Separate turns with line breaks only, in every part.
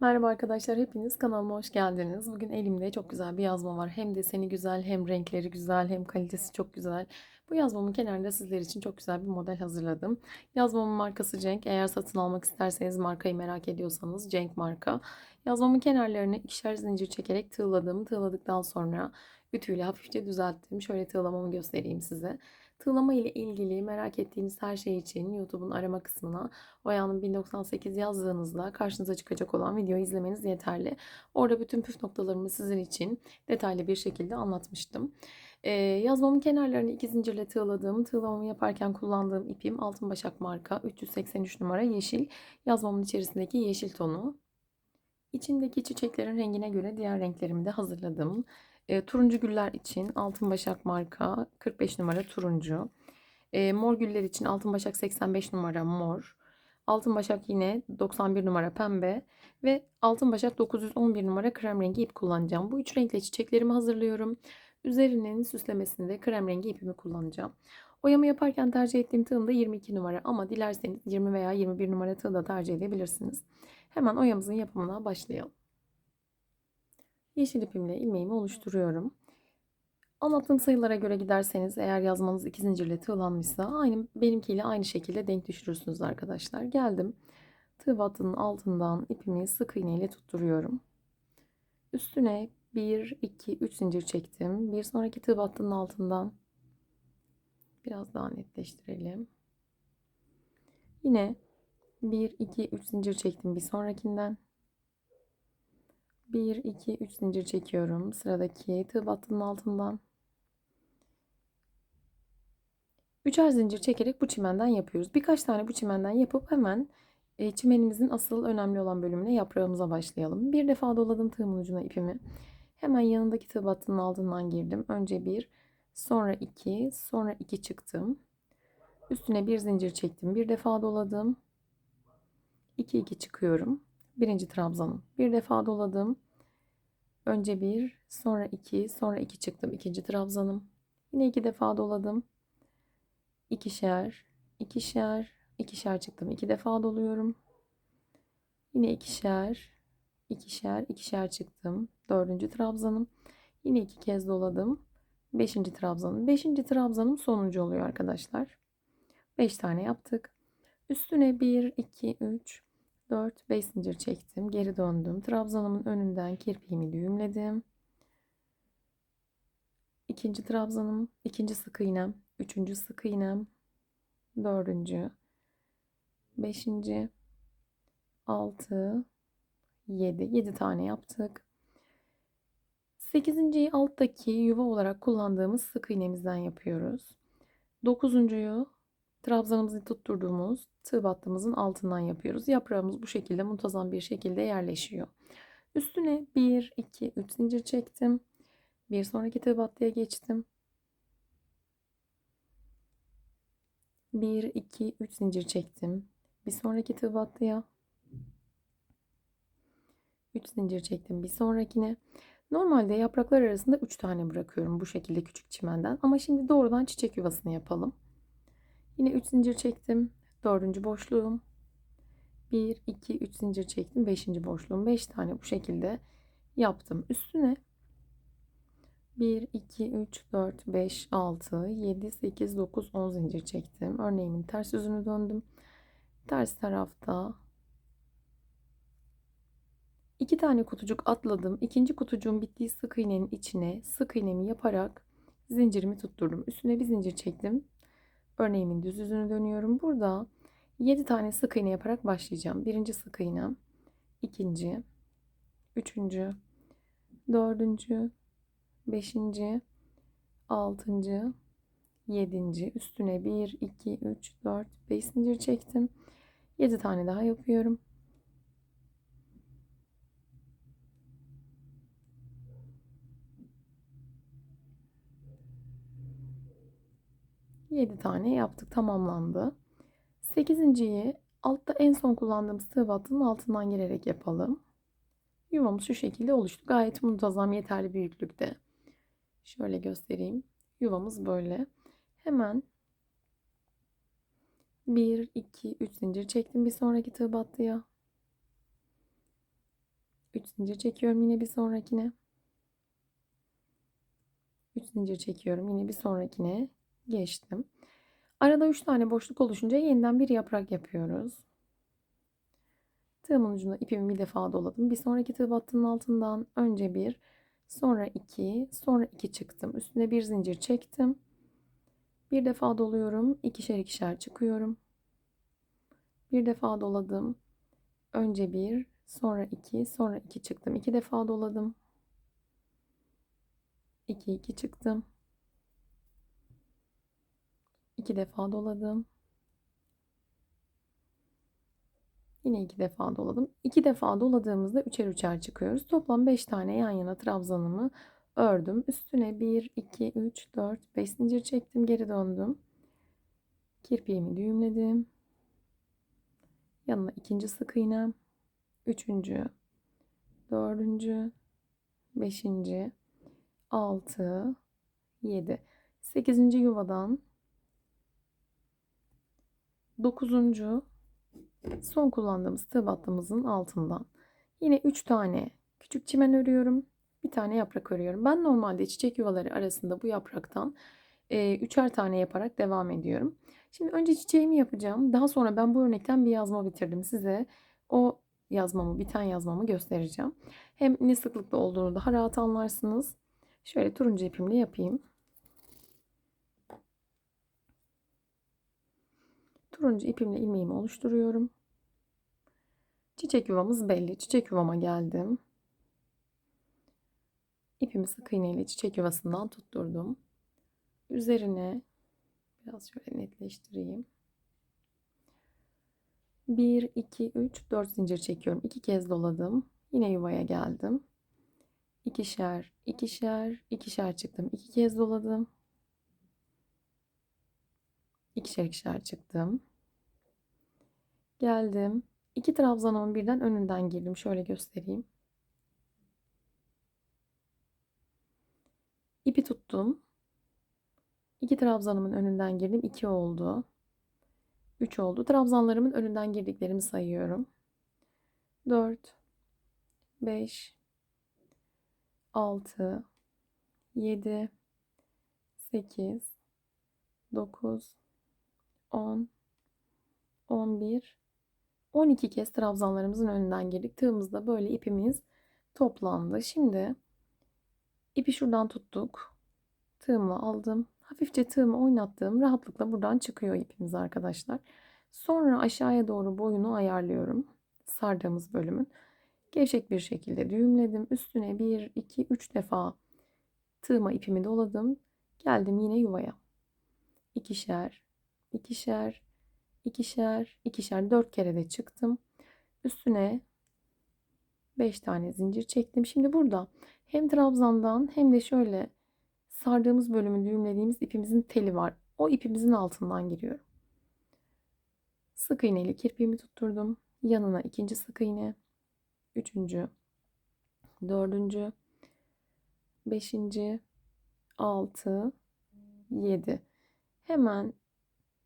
Merhaba arkadaşlar, hepiniz kanalıma hoş geldiniz. Bugün elimde çok güzel bir yazma var. Hem deseni güzel, hem renkleri güzel, hem kalitesi çok güzel. Bu yazmamın kenarında sizler için çok güzel bir model hazırladım. Yazmamın markası Cenk. Eğer satın almak isterseniz markayı merak ediyorsanız Cenk marka. Yazmamın kenarlarını ikişer zincir çekerek tığladım. Tığladıktan sonra ütüyle hafifçe düzelttim. Şöyle tığlamamı göstereyim size. Tığlama ile ilgili merak ettiğiniz her şey için YouTube'un arama kısmına Oya'nın 1098 yazdığınızda karşınıza çıkacak olan videoyu izlemeniz yeterli. Orada bütün püf noktalarımı sizin için detaylı bir şekilde anlatmıştım. Ee, yazmamın kenarlarını iki zincirle tığladım. Tığlamamı yaparken kullandığım ipim Altın Başak marka 383 numara yeşil. Yazmamın içerisindeki yeşil tonu. İçindeki çiçeklerin rengine göre diğer renklerimi de hazırladım. E, turuncu güller için Altın Başak marka 45 numara turuncu. E, mor güller için Altın Başak 85 numara mor. Altın Başak yine 91 numara pembe ve Altın Başak 911 numara krem rengi ip kullanacağım. Bu üç renkle çiçeklerimi hazırlıyorum. Üzerinin süslemesinde krem rengi ipimi kullanacağım. Oyamı yaparken tercih ettiğim tığım da 22 numara ama dilerseniz 20 veya 21 numara tığ da tercih edebilirsiniz. Hemen oyamızın yapımına başlayalım. Yeşil ipimle ilmeğimi oluşturuyorum. Anlattığım sayılara göre giderseniz eğer yazmanız iki zincirle tığlanmışsa aynı benimkiyle aynı şekilde denk düşürürsünüz arkadaşlar. Geldim. Tığ battının altından ipimi sık iğne ile tutturuyorum. Üstüne 1, 2, 3 zincir çektim. Bir sonraki tığ battının altından biraz daha netleştirelim. Yine 1, 2, 3 zincir çektim bir sonrakinden. 1, 2, 3 zincir çekiyorum. Sıradaki tığ battının altından. Üçer zincir çekerek bu çimenden yapıyoruz. Birkaç tane bu çimenden yapıp hemen e, çimenimizin asıl önemli olan bölümüne yaprağımıza başlayalım. Bir defa doladım tığımın ucuna ipimi. Hemen yanındaki tığ battının altından girdim. Önce bir, sonra iki, sonra iki çıktım. Üstüne bir zincir çektim. Bir defa doladım. 2 2 çıkıyorum. Birinci trabzanım. Bir defa doladım. Önce bir, sonra iki, sonra iki çıktım. İkinci trabzanım. Yine iki defa doladım. İkişer, ikişer, ikişer çıktım. İki defa doluyorum. Yine ikişer, ikişer, ikişer çıktım. Dördüncü trabzanım. Yine iki kez doladım. Beşinci trabzanım. Beşinci trabzanım sonuncu oluyor arkadaşlar. Beş tane yaptık. Üstüne bir, iki, üç, 4 5 zincir çektim. Geri döndüm. Trabzanımın önünden kirpiğimi düğümledim. İkinci trabzanım, ikinci sık iğnem, üçüncü sık iğnem, dördüncü, beşinci, altı, yedi. Yedi tane yaptık. Sekizinciyi alttaki yuva olarak kullandığımız sık iğnemizden yapıyoruz. Dokuzuncuyu trabzanımızı tutturduğumuz tığ battığımızın altından yapıyoruz. Yaprağımız bu şekilde muntazam bir şekilde yerleşiyor. Üstüne 1, 2, 3 zincir çektim. Bir sonraki tığ battıya geçtim. 1, 2, 3 zincir çektim. Bir sonraki tığ battıya. 3 zincir çektim. Bir sonrakine. Normalde yapraklar arasında 3 tane bırakıyorum bu şekilde küçük çimenden. Ama şimdi doğrudan çiçek yuvasını yapalım. Yine 3 zincir çektim. 4. boşluğum. 1, 2, 3 zincir çektim. 5. boşluğum. 5 tane bu şekilde yaptım. Üstüne 1, 2, 3, 4, 5, 6, 7, 8, 9, 10 zincir çektim. Örneğimin ters yüzünü döndüm. Ters tarafta iki tane kutucuk atladım. İkinci kutucuğun bittiği sık iğnenin içine sık iğnemi yaparak zincirimi tutturdum. Üstüne bir zincir çektim. Örneğimin düz yüzünü dönüyorum. Burada 7 tane sık iğne yaparak başlayacağım. Birinci sık iğnem, ikinci, üçüncü, dördüncü, beşinci, altıncı, yedinci. Üstüne 1, 2, 3, 4, 5 zincir çektim. 7 tane daha yapıyorum. 7 tane yaptık tamamlandı. 8.yi altta en son kullandığımız tığ battının altından girerek yapalım. Yuvamız şu şekilde oluştu. Gayet muntazam yeterli büyüklükte. Şöyle göstereyim. Yuvamız böyle. Hemen 1, 2, 3 zincir çektim bir sonraki tığ battıya. 3 zincir çekiyorum yine bir sonrakine. 3 zincir çekiyorum yine bir sonrakine geçtim. Arada 3 tane boşluk oluşunca yeniden bir yaprak yapıyoruz. Tığımın ucuna ipimi bir defa doladım. Bir sonraki tığ battının altından önce bir, sonra iki, sonra iki çıktım. Üstüne bir zincir çektim. Bir defa doluyorum. ikişer ikişer çıkıyorum. Bir defa doladım. Önce bir, sonra iki, sonra iki çıktım. İki defa doladım. 2 2 çıktım. 2 defa doladım. Yine 2 defa doladım. 2 defa doladığımızda üçer üçer çıkıyoruz. Toplam 5 tane yan yana trabzanımı ördüm. Üstüne 1 2 3 4 5 zincir çektim, geri döndüm. Kirpiğimi düğümledim. Yanına ikinci sık iğnem, üçüncü, dördüncü, beşinci, 6, 7. 8. yuvadan 9. son kullandığımız tığ altından yine 3 tane küçük çimen örüyorum. Bir tane yaprak örüyorum. Ben normalde çiçek yuvaları arasında bu yapraktan e, üçer tane yaparak devam ediyorum. Şimdi önce çiçeğimi yapacağım. Daha sonra ben bu örnekten bir yazma bitirdim. Size o yazmamı, biten yazmamı göstereceğim. Hem ne sıklıkta olduğunu daha rahat anlarsınız. Şöyle turuncu ipimle yapayım. Turuncu ipimle ilmeğimi oluşturuyorum. Çiçek yuvamız belli. Çiçek yuvama geldim. İpimi sık iğne ile çiçek yuvasından tutturdum. Üzerine biraz şöyle netleştireyim. 1, 2, 3, 4 zincir çekiyorum. 2 kez doladım. Yine yuvaya geldim ikişer, ikişer, ikişer çıktım. İki kez doladım. İkişer ikişer çıktım. Geldim. İki trabzanımın birden önünden girdim. Şöyle göstereyim. İpi tuttum. İki trabzanımın önünden girdim. İki oldu. Üç oldu. Trabzanlarımın önünden girdiklerimi sayıyorum. Dört, beş, 6 7 8 9 10 11 12 kez trabzanlarımızın önünden girdik. Tığımızda böyle ipimiz toplandı. Şimdi ipi şuradan tuttuk. Tığımla aldım. Hafifçe tığımı oynattığım rahatlıkla buradan çıkıyor ipimiz arkadaşlar. Sonra aşağıya doğru boyunu ayarlıyorum. Sardığımız bölümün. Gevşek bir şekilde düğümledim. Üstüne 1, 2, 3 defa tığıma ipimi doladım. Geldim yine yuvaya. İkişer, ikişer, ikişer, ikişer, dört kere de çıktım. Üstüne 5 tane zincir çektim. Şimdi burada hem trabzandan hem de şöyle sardığımız bölümü düğümlediğimiz ipimizin teli var. O ipimizin altından giriyorum. Sık iğne ile kirpiğimi tutturdum. Yanına ikinci sık iğne üçüncü, dördüncü, beşinci, altı, yedi. Hemen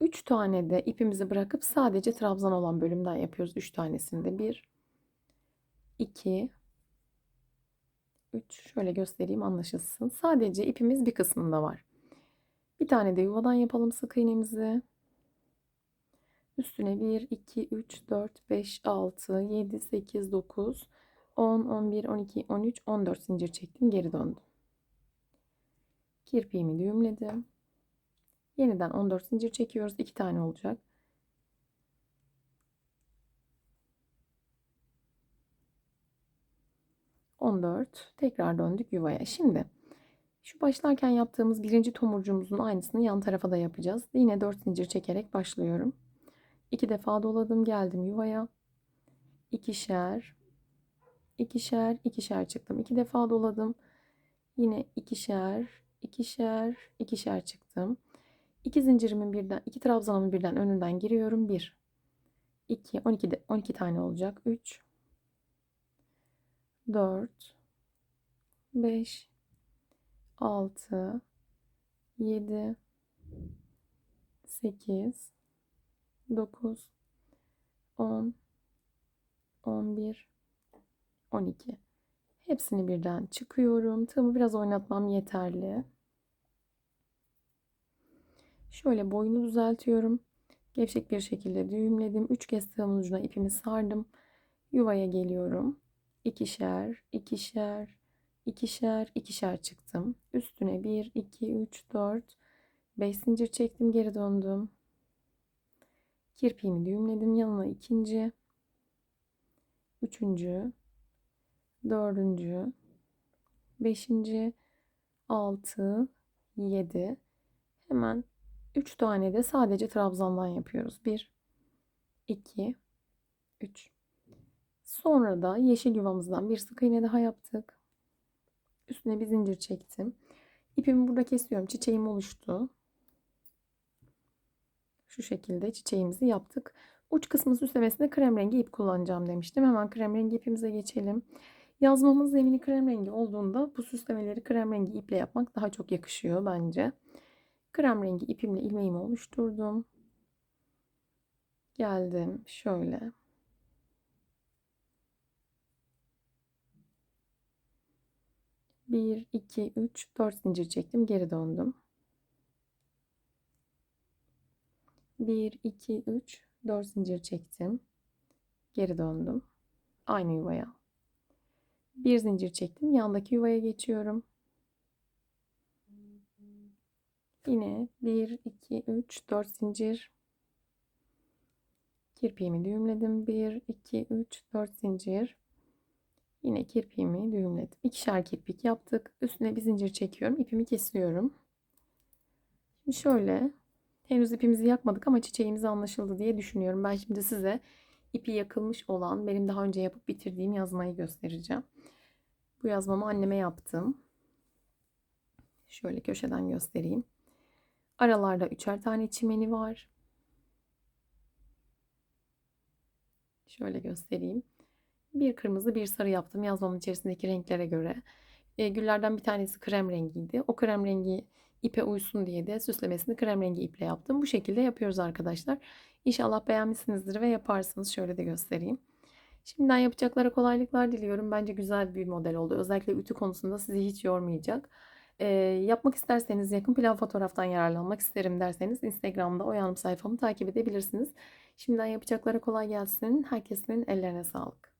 üç tane de ipimizi bırakıp sadece trabzan olan bölümden yapıyoruz. Üç tanesinde bir, iki, üç. Şöyle göstereyim anlaşılsın. Sadece ipimiz bir kısmında var. Bir tane de yuvadan yapalım sık iğnemizi. Üstüne 1, 2, 3, 4, 5, 6, 7, 8, 9, 10, 11, 12, 13, 14 zincir çektim. Geri döndüm. Kirpiğimi düğümledim. Yeniden 14 zincir çekiyoruz. 2 tane olacak. On dört. Tekrar döndük yuvaya. Şimdi şu başlarken yaptığımız birinci tomurcuğumuzun aynısını yan tarafa da yapacağız. Yine 4 zincir çekerek başlıyorum. İki defa doladım geldim yuvaya. İkişer, ikişer, ikişer çıktım. İki defa doladım. Yine ikişer, ikişer, ikişer çıktım. İki zincirimin birden, iki trabzanımın birden önünden giriyorum. Bir, iki, on iki, de, on iki tane olacak. Üç, dört, beş, altı, yedi, sekiz, 9 10 11 12 Hepsini birden çıkıyorum. Tığımı biraz oynatmam yeterli. Şöyle boyunu düzeltiyorum. Gevşek bir şekilde düğümledim. 3 kez tığımın ucuna ipimi sardım. Yuvaya geliyorum. İkişer, ikişer, ikişer, ikişer çıktım. Üstüne 1, 2, 3, 4, 5 zincir çektim. Geri döndüm. Kirpiğimi düğümledim. Yanına ikinci, üçüncü, dördüncü, beşinci, altı, yedi. Hemen üç tane de sadece trabzandan yapıyoruz. Bir, iki, üç. Sonra da yeşil yuvamızdan bir sık iğne daha yaptık. Üstüne bir zincir çektim. İpimi burada kesiyorum. Çiçeğim oluştu. Şu şekilde çiçeğimizi yaptık. Uç kısmı süslemesinde krem rengi ip kullanacağım demiştim. Hemen krem rengi ipimize geçelim. Yazmamız zemini krem rengi olduğunda bu süslemeleri krem rengi iple yapmak daha çok yakışıyor bence. Krem rengi ipimle ilmeğimi oluşturdum. Geldim şöyle. Bir, iki, üç, dört zincir çektim. Geri döndüm. 1, 2, 3, 4 zincir çektim. Geri döndüm. Aynı yuvaya. Bir zincir çektim. Yandaki yuvaya geçiyorum. Yine 1, 2, 3, 4 zincir. Kirpiğimi düğümledim. 1, 2, 3, 4 zincir. Yine kirpiğimi düğümledim. İkişer kirpik yaptık. Üstüne bir zincir çekiyorum. İpimi kesiyorum. Şimdi şöyle Henüz ipimizi yakmadık ama çiçeğimiz anlaşıldı diye düşünüyorum. Ben şimdi size ipi yakılmış olan benim daha önce yapıp bitirdiğim yazmayı göstereceğim. Bu yazmamı anneme yaptım. Şöyle köşeden göstereyim. Aralarda üçer tane çimeni var. Şöyle göstereyim. Bir kırmızı bir sarı yaptım yazmamın içerisindeki renklere göre. E, güllerden bir tanesi krem rengiydi. O krem rengi ipe uysun diye de süslemesini krem rengi iple yaptım. Bu şekilde yapıyoruz arkadaşlar. İnşallah beğenmişsinizdir ve yaparsınız. Şöyle de göstereyim. Şimdiden yapacaklara kolaylıklar diliyorum. Bence güzel bir model oldu. Özellikle ütü konusunda sizi hiç yormayacak. Ee, yapmak isterseniz yakın plan fotoğraftan yararlanmak isterim derseniz Instagram'da o yanım sayfamı takip edebilirsiniz. Şimdiden yapacaklara kolay gelsin. Herkesin ellerine sağlık.